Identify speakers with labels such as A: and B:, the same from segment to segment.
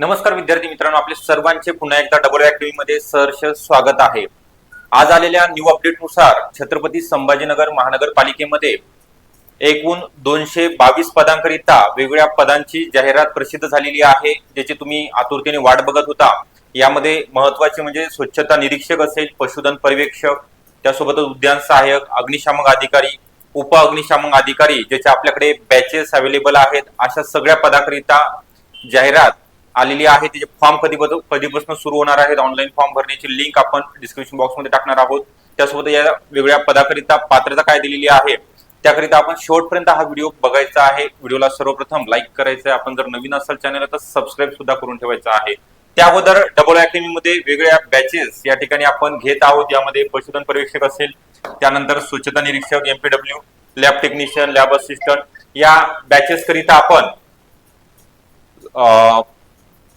A: नमस्कार विद्यार्थी मित्रांनो आपले सर्वांचे पुन्हा एकदा डबल टीव्ही मध्ये सहर्ष स्वागत आहे. आज आलेल्या न्यू अपडेटनुसार छत्रपती संभाजीनगर महानगरपालिकेमध्ये एकूण दोनशे बावीस पदांकरिता वेगवेगळ्या पदांची जाहिरात प्रसिद्ध झालेली आहे ज्याची तुम्ही आतुरतेने वाट बघत होता. यामध्ये महत्त्वाचे म्हणजे स्वच्छता निरीक्षक असेल पशुधन पर्यवेक्षक त्यासोबतच उद्यान सहाय्यक अग्निशामक अधिकारी उप अग्निशामक अधिकारी ज्याचे आपल्याकडे बॅचेस अवेलेबल आहेत अशा सगळ्या पदाकरिता जाहिरात आलेली आहे. त्याचे फॉर्म कधी कधीपासून सुरू होणार आहेत? ऑनलाईन फॉर्म भरण्याची लिंक आपण डिस्क्रिप्शन बॉक्समध्ये टाकणार आहोत. त्यासोबत या वेगळ्या पदाकरिता पात्रता काय दिलेली आहे? त्याकरिता आपण शेवटपर्यंत हा व्हिडिओ बघायचा आहे. व्हिडिओला सर्वप्रथम लाईक करायचं आहे. आपण जर नवीन असाल चॅनल तर सबस्क्राईब सुद्धा करून ठेवायचं आहे. त्या अगोदर डबल अकॅडमी मध्ये वेगवेगळ्या बॅचेस या ठिकाणी आपण घेत आहोत. यामध्ये पशुधन पर्यवेक्षक असेल त्यानंतर स्वच्छता निरीक्षक MPW lab technician lab assistant या बॅचेस करिता आपण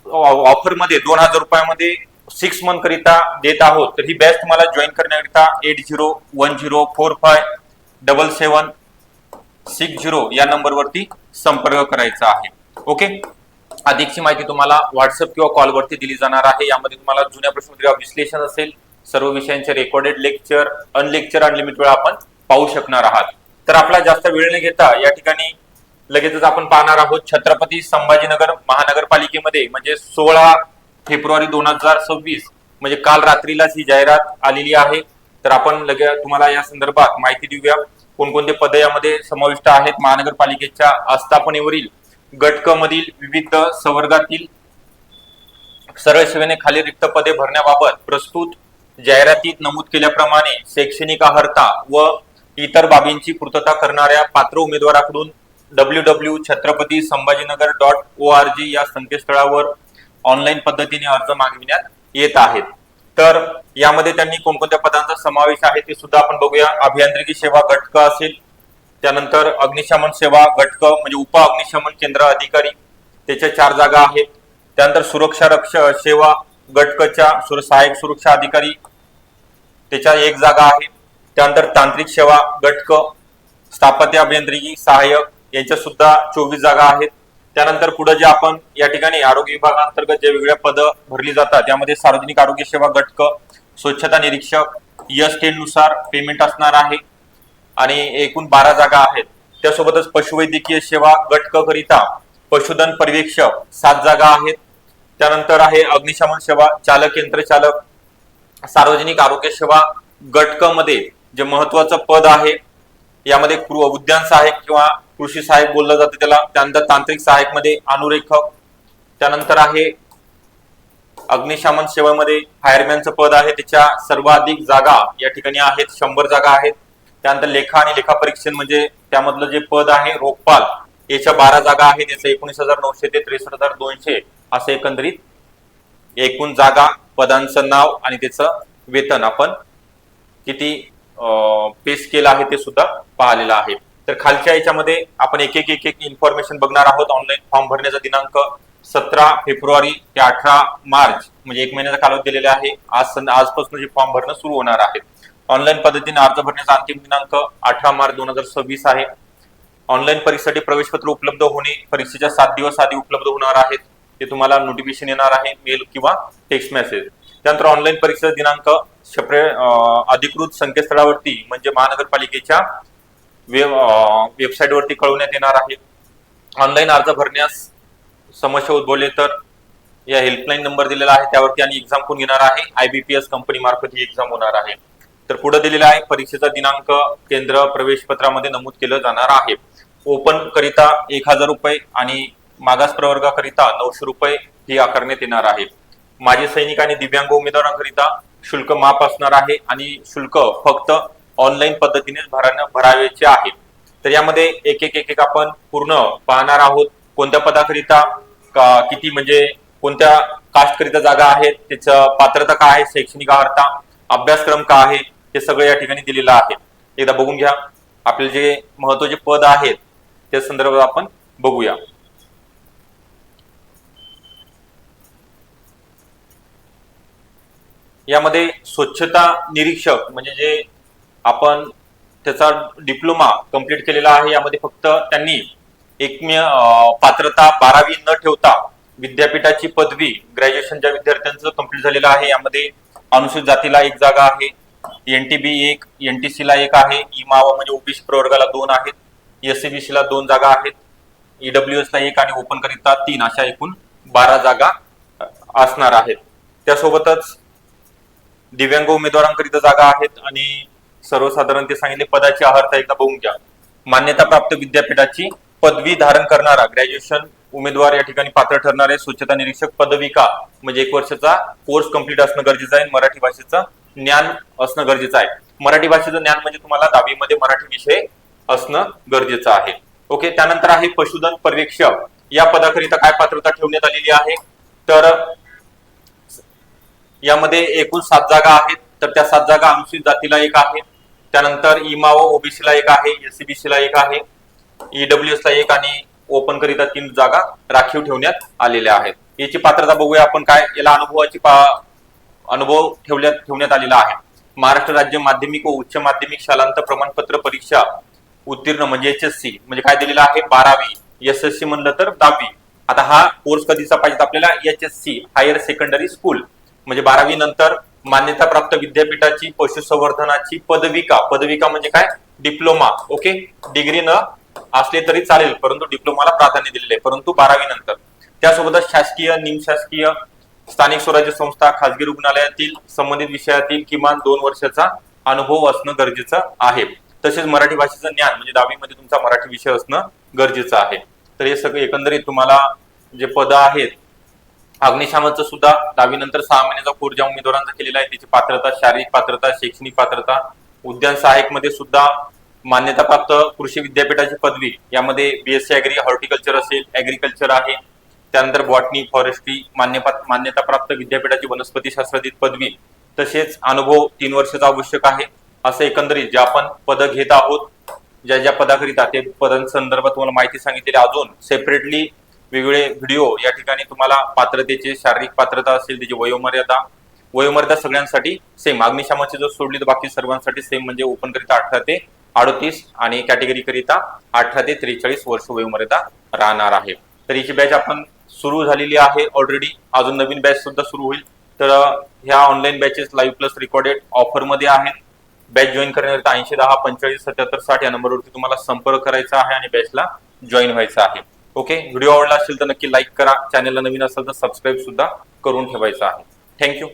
A: ऑफरमध्ये दोन हजार रुपयामध्ये सिक्स मंथ करिता देत आहोत. तर ही बॅच तुम्हाला जॉईन करण्याकरिता eight zero one zero four five double seven six zero या नंबरवरती संपर्क करायचा आहे. ओके अधिकची माहिती तुम्हाला व्हॉट्सअप किंवा कॉलवरती दिली जाणार आहे. यामध्ये तुम्हाला जुन्या प्रश्नपत्रिका विश्लेषण असेल सर्व विषयांचे रेकॉर्डेड लेक्चर अनलेक्चर अनलिमिटेड वेळा आपण पाहू शकणार आहात. तर आपला जास्त वेळ न घेता या ठिकाणी लगेचच आपण पाहणार आहोत छत्रपती संभाजीनगर महानगरपालिकेमध्ये म्हणजे सोळा फेब्रुवारी दोन हजार सव्वीस म्हणजे काल रात्रीलाच ही जाहिरात आलेली आहे. तर आपण लगे तुम्हाला या संदर्भात माहिती देऊया. कोणकोणते पद यामध्ये समाविष्ट आहेत महानगरपालिकेच्या आस्थापनेवरील गटक मधील विविध संवर्गातील. सरळ सेवेने खाली रिक्त पदे भरण्याबाबत प्रस्तुत जाहिरातीत नमूद केल्याप्रमाणे शैक्षणिक अर्हता व इतर बाबींची पूर्तता करणाऱ्या पात्र उमेदवाराकडून W W Chhatrapati Sambhajinagar dot O R G या संकेतस्थळावर ऑनलाईन पद्धतीने अर्ज मागविण्यात येत आहेत. तर यामध्ये त्यांनी कोणकोणत्या पदांचा समावेश आहे ते सुद्धा आपण बघूया. अभियांत्रिकी सेवा घटक असेल त्यानंतर अग्निशमन सेवा घटक म्हणजे उप अग्निशमन केंद्र अधिकारी त्याच्या चार जागा आहेत. त्यानंतर सुरक्षा रक्ष सेवा घटकच्या सुर सहाय्यक सुरक्षा अधिकारी त्याच्या एक जागा आहे. त्यानंतर तांत्रिक सेवा घटक स्थापत्य अभियांत्रिकी सहाय्यक यांच्या सुद्धा चोवीस जागा आहेत. त्यानंतर पुढे जे आपण या ठिकाणी आरोग्य विभागांतर्गत जे वेगळ्या पदं भरली जातात त्यामध्ये सार्वजनिक आरोग्य सेवा घटक स्वच्छता निरीक्षक यसनुसार पेमेंट असणार आहे आणि एकूण बारा जागा आहेत. त्यासोबतच पशुवैद्यकीय सेवा घटक करिता पशुधन पर्यवेक्षक सात जागा आहेत. त्यानंतर आहे अग्निशमन सेवा चालक यंत्र चालक सार्वजनिक आरोग्य सेवा घटकमध्ये जे महत्वाचं पद आहे यामध्ये कृ- उद्यान सहाय्यक किंवा कृषी सहाय्यक बोललं जातं त्याला त्यानंतर तांत्रिक सहाय्यकमध्ये अनुरेखक त्यानंतर आहे अग्निशमन सेवेमध्ये फायरमॅनचं पद आहे त्याच्या सर्वाधिक जागा या ठिकाणी आहेत शंभर जागा आहेत. त्यानंतर लेखा आणि लेखा परीक्षण म्हणजे त्यामधलं जे पद आहे रोखपाल याच्या बारा जागा आहेत याचं एकोणीस हजार नऊशे ते त्रेसष्ट हजार दोनशे असं एकंदरीत एकूण जागा पदांचं नाव आणि त्याचं वेतन. आपण किती पेस्ट केलं आहे ते सुद्धा पाहिलेलं आहे. तर खालच्या याच्यामध्ये आपण एक एक एक एक इन्फॉर्मेशन बघणार आहोत. ऑनलाईन फॉर्म भरण्याचा दिनांक सतरा फेब्रुवारी ते अठरा मार्च म्हणजे एक महिन्याचा कालावधी दिलेला आहे. आज आजपासून जे फॉर्म भरणं सुरू होणार आहे. ऑनलाईन पद्धतीने अर्ज भरण्याचा अंतिम दिनांक अठरा मार्च दोन हजार सव्वीस आहे. ऑनलाईन परीक्षेसाठी प्रवेशपत्र उपलब्ध होणे परीक्षेच्या सात दिवस आधी उपलब्ध होणार आहेत. ते तुम्हाला नोटिफिकेशन येणार आहे मेल किंवा टेक्स्ट मेसेज त्यानंतर ऑनलाईन परीक्षेचा दिनांक सेपरे अधिकृत संकेतस्थळावरती म्हणजे महानगरपालिकेच्या वेब वेबसाईटवरती कळवण्यात येणार आहे. ऑनलाईन अर्ज भरण्यास समस्या उद्भवले तर या हेल्पलाईन नंबर दिलेला आहे त्यावरती आणि एक्झाम कोण घेणार आहे. आयबीपीएस कंपनी मार्फत ही एक्झाम होणार आहे. तर पुढे दिलेला आहे परीक्षेचा दिनांक केंद्र प्रवेश पत्रामध्ये नमूद केलं जाणार आहे. ओपन करिता एक हजार रुपये आणि मागास प्रवर्गाकरिता नऊशे रुपये ही आकारण्यात येणार आहे. माजी सैनिक आणि दिव्यांग उमेदवारांकरिता शुल्क माफ असणार आहे आणि शुल्क फक्त ऑनलाईन पद्धतीने भरानं भरावेचे आहे. तर यामध्ये एक एक एक एक आपण पूर्ण पाहणार आहोत. कोणत्या पदाकरिता का- किती म्हणजे कोणत्या कास्टकरिता जागा आहेत त्याचं पात्रता काय आहे शैक्षणिक अर्हता अभ्यासक्रम काय आहे हे सगळं या ठिकाणी दिलेलं आहे. एकदा बघून घ्या. आपले जे महत्त्वाचे पद आहेत त्या संदर्भात आपण बघूया. यामध्ये स्वच्छता निरीक्षक म्हणजे जे आपण त्याचा डिप्लोमा कंप्लीट केलेला आहे यामध्ये फक्त त्यांनी एकमेव पात्रता बारावी न ठेवता विद्यापीठाची पदवी ग्रॅज्युएशनच्या विद्यार्थ्यांचं कंप्लीट झालेलं आहे यामध्ये अनुसूचित जातीला एक जागा आहे एनटीबी एक एनटीसी ला एक आहे इमावा म्हणजे ओबीसी प्रवर्गाला दोन आहेत एससीबीसी ला दोन जागा आहेत ईडब्ल्यूएस ला एक आणि ओपन करिता तीन अशा एकूण बारा जागा असणार आहेत. त्यासोबतच दिव्यांग उमेदवारांकरिता जागा आहेत आणि सर्वसाधारण ते सांगितले पदाची आहारता एकदा बघून घ्या. मान्यता प्राप्त विद्यापीठाची पदवी धारण करणारा ग्रॅज्युएशन उमेदवार या ठिकाणी पात्र ठरणार आहे स्वच्छता निरीक्षक पदविका म्हणजे एक वर्षाचा कोर्स कंप्लीट असणं गरजेचं आहे मराठी भाषेचं ज्ञान असणं गरजेचं आहे. मराठी भाषेचं ज्ञान म्हणजे तुम्हाला दहावीमध्ये मराठी विषय असणं गरजेचं आहे. ओके त्यानंतर आहे पशुधन पर्यवेक्षक. या पदाकरिता काय पात्रता ठेवण्यात आलेली आहे? तर यामध्ये एकूण सात जागा आहेत. तर त्या सात जागा अनुसूचित जातीला एक आहे. त्यानंतर इमाओ ओबीसी ला एक आहे एससीबीसी ला एक आहे ईडब्ल्यूएस ला एक आणि ओपन करिता तीन जागा राखीव ठेवण्यात आलेल्या आहेत. याची पात्रता बघूया आपण काय याला अनुभवाची अनुभव ठेवण्यात ठेवण्यात आलेला आहे. महाराष्ट्र राज्य माध्यमिक व उच्च माध्यमिक शालांत प्रमाणपत्र परीक्षा उत्तीर्ण म्हणजे एच एस सी म्हणजे काय दिलेलं आहे? बारावी. एस एस सी म्हणलं तर दहावी. आता हा कोर्स कधीचा पाहिजे आपल्याला? H S C higher secondary school. म्हणजे बारावी नंतर मान्यताप्राप्त विद्यापीठाची पशुसंवर्धनाची पदविका. पदविका म्हणजे काय? डिप्लोमा. ओके? डिग्री न असले तरी चालेल परंतु डिप्लोमाला प्राधान्य दिलेले आहे. परंतु बारावी नंतर. त्यासोबतच शासकीय निमशासकीय स्थानिक स्वराज्य संस्था खासगी रुग्णालयातील संबंधित विषयातील किमान दोन वर्षाचा अनुभव असणं गरजेचं आहे. तसेच मराठी भाषेचं ज्ञान म्हणजे दहावीमध्ये तुमचा मराठी विषय असणं गरजेचं आहे. तर हे सगळे एकंदरीत तुम्हाला जे पद आहेत अग्निशामकचं सुद्धा दहावीनंतर सहा महिन्याचा कोर्स ज्या उमेदवारांचा केलेला आहे त्याची पात्रता शारीरिक पात्रता शैक्षणिक पात्रता उद्यान सहाय्यकमध्ये सुद्धा मान्यताप्राप्त कृषी विद्यापीठाची पदवी यामध्ये बीएससी अॅग्री हॉर्टिकल्चर असेल ऍग्रिकल्चर आहे त्यानंतर बॉटनी फॉरेस्ट्री मान्यपा मान्यताप्राप्त विद्यापीठाची वनस्पती शास्त्रातील पदवी तसेच अनुभव तीन वर्षाचा आवश्यक आहे असं एकंदरीत जे आपण पद घेत आहोत ज्या ज्या पदाकरिता ते पदांसंदर्भात तुम्हाला माहिती सांगितलेली अजून सेपरेटली वेगवेगळे व्हिडिओ या ठिकाणी तुम्हाला पात्रतेची शारीरिक पात्रता असेल त्याची वयोमर्यादा वयोमर्यादा सगळ्यांसाठी सेम अग्निशामाची जर सोडली तर बाकी सर्वांसाठी सेम म्हणजे ओपन करिता अठरा ते अडतीस आणि कॅटेगरी करिता अठरा ते त्रेचाळीस वर्ष वयोमर्यादा राहणार आहे. तर हिची बॅच आपण सुरू झालेली आहे ऑलरेडी अजून नवीन बॅच सुद्धा सुरू होईल. तर ह्या online batches live plus recorded ऑफरमध्ये आहेत. बॅच जॉईन करण्याकरिता ऐंशी दहा पंचेचाळीस सत्याहत्तर साठ या नंबरवरती तुम्हाला संपर्क करायचा आहे आणि बॅचला जॉईन व्हायचं आहे. ओके व्हिडिओ आवडला असेल तर नक्की लाईक करा. चॅनलला नवीन असेल तर सबस्क्राईब सुद्धा करून ठेवायचं आहे. थँक्यू